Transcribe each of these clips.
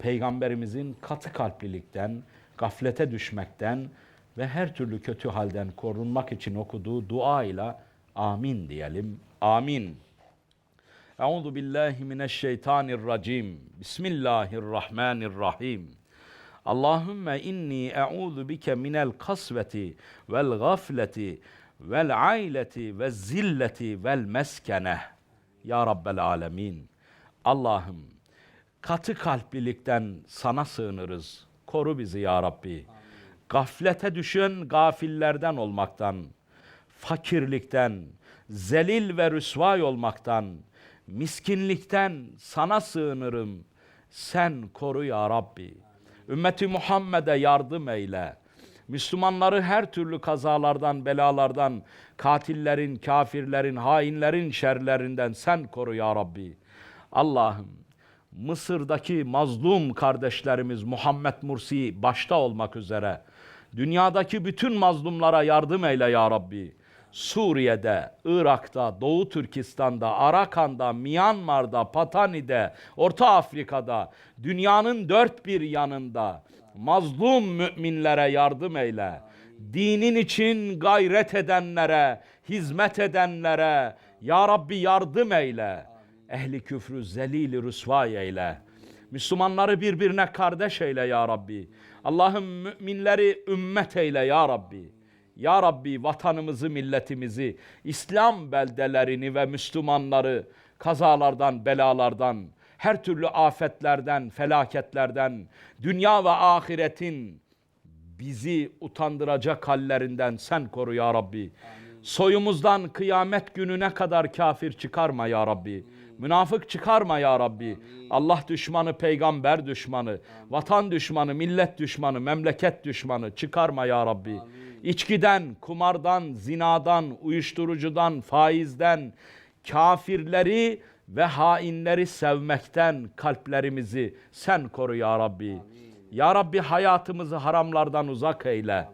Peygamberimizin katı kalplilikten, gaflete düşmekten ve her türlü kötü halden korunmak için okuduğu dua ile amin diyelim. Amin. Euzu billahi mineşşeytanirracim. Bismillahirrahmanirrahim. Allahümme inni e'udu bike minel kasveti vel gafleti vel aileti ve zilleti vel meskene. Ya Rabbel alemin. Allah'ım katı kalplilikten sana sığınırız. Koru bizi ya Rabbi. Gaflete düşen gafillerden olmaktan, fakirlikten, zelil ve rüsvay olmaktan, miskinlikten sana sığınırım. Sen koru ya Rabbi. Ümmeti Muhammed'e yardım eyle. Müslümanları her türlü kazalardan, belalardan, katillerin, kafirlerin, hainlerin şerlerinden sen koru ya Rabbi. Allah'ım Mısır'daki mazlum kardeşlerimiz Muhammed Mursi başta olmak üzere dünyadaki bütün mazlumlara yardım eyle ya Rabbi. Suriye'de, Irak'ta, Doğu Türkistan'da, Arakan'da, Myanmar'da, Patani'de, Orta Afrika'da, dünyanın dört bir yanında mazlum müminlere yardım eyle. Dinin için gayret edenlere, hizmet edenlere ya Rabbi yardım eyle. Ehli küfrü zelili rüsvay eyle. Müslümanları birbirine kardeş eyle ya Rabbi. Allah'ım müminleri ümmet eyle ya Rabbi. Ya Rabbi vatanımızı, milletimizi, İslam beldelerini ve Müslümanları kazalardan, belalardan, her türlü afetlerden, felaketlerden, dünya ve ahiretin bizi utandıracak hallerinden sen koru ya Rabbi. Soyumuzdan kıyamet gününe kadar kafir çıkarma ya Rabbi. Münafık çıkarma ya Rabbi. Allah düşmanı, peygamber düşmanı, vatan düşmanı, millet düşmanı, memleket düşmanı çıkarma ya Rabbi. İçkiden, kumardan, zinadan, uyuşturucudan, faizden, kafirleri ve hainleri sevmekten kalplerimizi sen koru ya Rabbi. Ya Rabbi hayatımızı haramlardan uzak eyle.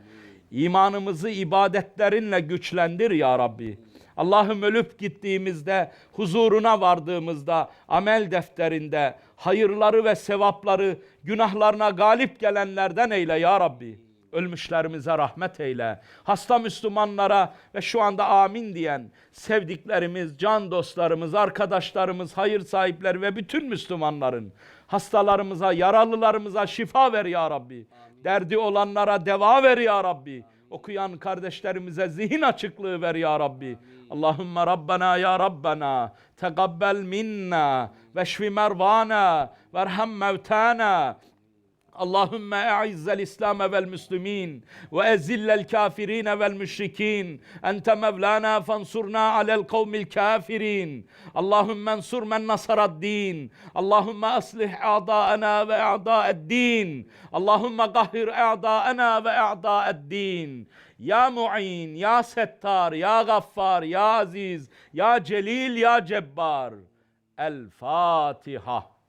İmanımızı ibadetlerinle güçlendir ya Rabbi. Allah'ım ölüp gittiğimizde, huzuruna vardığımızda, amel defterinde hayırları ve sevapları günahlarına galip gelenlerden eyle ya Rabbi. Ölmüşlerimize rahmet eyle. Hasta Müslümanlara ve şu anda amin diyen sevdiklerimiz, can dostlarımız, arkadaşlarımız, hayır sahipleri ve bütün Müslümanların hastalarımıza, yaralılarımıza şifa ver ya Rabbi. Derdi olanlara deva ver ya Rabbi. Okuyan kardeşlerimize zihin açıklığı ver ya Rabbi. Allahümme Rabbena ya Rabbena tegabbel minna veşfi mervana verham mevtana Allahümme e'izzel İslam vel müslümin ve ezillel kafirine vel müşrikin. Ente mevlana fansurna alel kavmil kafirin. Allahümme ensur men nasarad din. Allahümme aslih a'daena ve a'daed din. Allahümme gahhir a'daena ve a'daed din. Ya Mu'in, Ya Settar, Ya Gaffar, Ya Aziz, Ya Celil, Ya Cebbar. El Fatiha.